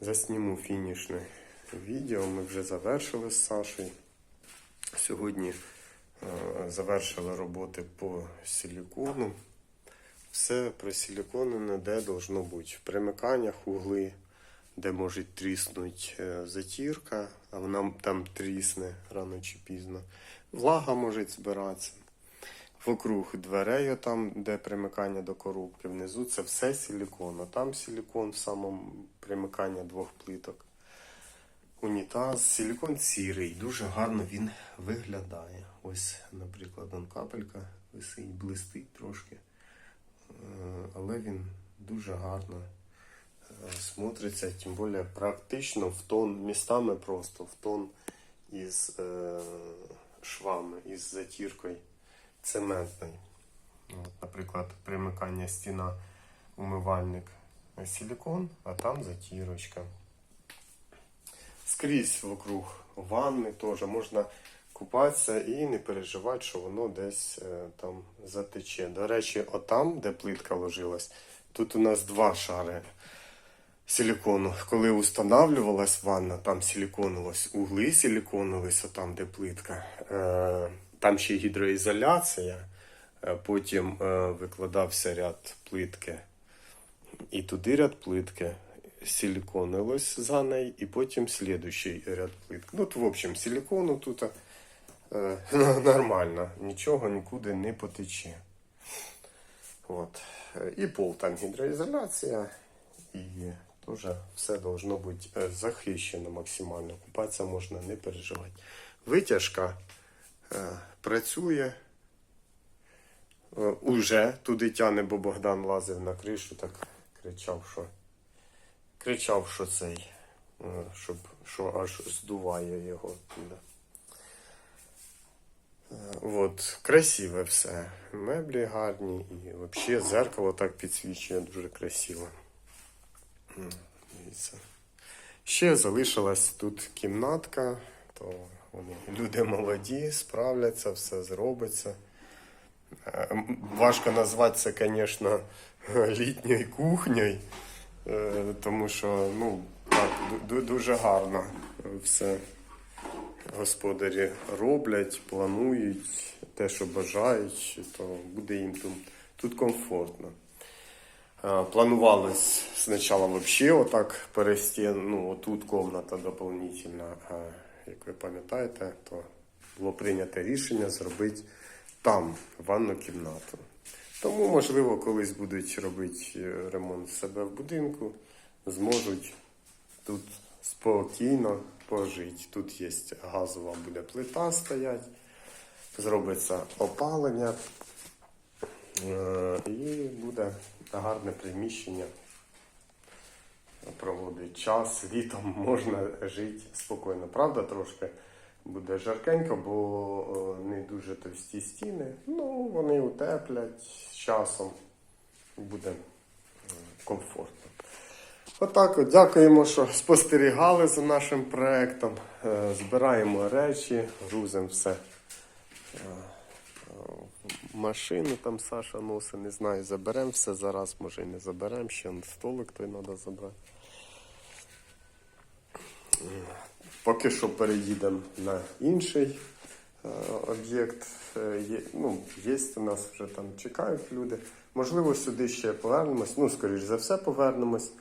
засніму фінішне відео. Ми вже завершили з Сашею. Сьогодні е, завершили роботи по силікону. Все просиліконене, де должно бути. В примиканнях угли, де може тріснути е, затірка, а вона там трісне рано чи пізно. Влага може збиратися. Вокруг дверей, там, де примикання до коробки, внизу це все силікон. А там силікон в самому примикання двох плиток. Унітаз, силікон сірий, дуже гарно він виглядає. Ось, наприклад, он капелька висить, блистить трошки. Е, Але він дуже гарно е, смотриться, тим більше практично в тон, містами просто в тон із е, швами, із затіркою цементний. От, наприклад, примикання стіна, умивальник силікон, а там затірочка. Скрізь вокруг ванни теж можна купатися і не переживати, що воно десь е, там затече. До речі, отам, де плитка ложилась, тут у нас два шари силікону. Коли устанавливалась ванна, там силіконилось, угли силіконились, отам, де плитка. Е, там ще гідроізоляція, е, потім е, викладався ряд плитки. І туди ряд плитки силіконилось за неї, і потім слідуючий ряд плитки. Ну, в общем, силікону тут е, нормально, нічого нікуди не потече. От. Е, І пол там гідроізоляція, і теж все должно бути захищено максимально. Купатися можна не переживати. Витяжка працює. Е, Уже туди тяне, бо Богдан лазив на кришу, так кричав, що кричав, що цей, е, щоб що аж здуває його туди. Е, От, красиве все. Меблі гарні і взагалі зеркало так підсвічує дуже красиво. Дивіться. Ще залишилась тут кімнатка, то вони люди молоді, справляться, все зробиться. Е, Важко назвати це, звісно, літньою кухнею, е, тому що ну, так, ду- ду- дуже гарно все господарі роблять, планують те, що бажають, то буде їм тут, тут комфортно. Е, Планувалось спочатку взагалі отак перестін, ну, отут комната доповнительна, як ви пам'ятаєте, то було прийнято рішення зробити там ванну кімнату. Тому, можливо, колись будуть робити е, ремонт себе в будинку, зможуть тут спокійно пожити. Тут є газова буде плита стоять, зробиться опалення. Е, І буде гарне приміщення. Проводить час, літом можна жити спокійно. Правда, трошки буде жаркенько, бо е, не дуже товсті стіни. Ну, вони утеплять з часом. Буде е, комфортно. Отак от дякуємо, що спостерігали за нашим проектом. Е, Збираємо речі, грузимо все машину там Саша носить, не знаю, заберемо все зараз, може і не заберемо, ще столик той треба забрати. Поки що переїдемо на інший е, об'єкт. Е, Є, ну, є у нас вже там чекають люди. Можливо, сюди ще повернемось. Ну, скоріш за все, повернемось,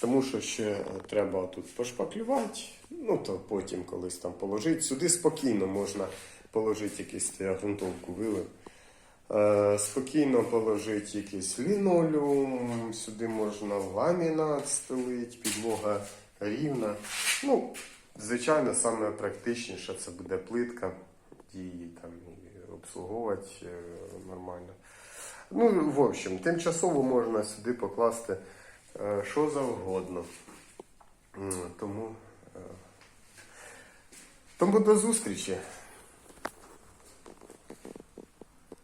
тому що ще треба тут пошпаклювати. Ну, то потім колись там положити. Сюди спокійно можна положити якийсь я ґрунтовку вилив. Е, Спокійно положити якийсь лінолеум, сюди можна ламінат стелити, підлога рівна. Ну, звичайно, саме практичніше це буде плитка, її там обслуговувати е, нормально. Ну, в общем, тимчасово можна сюди покласти е, що завгодно. Тому, е, тому до зустрічі.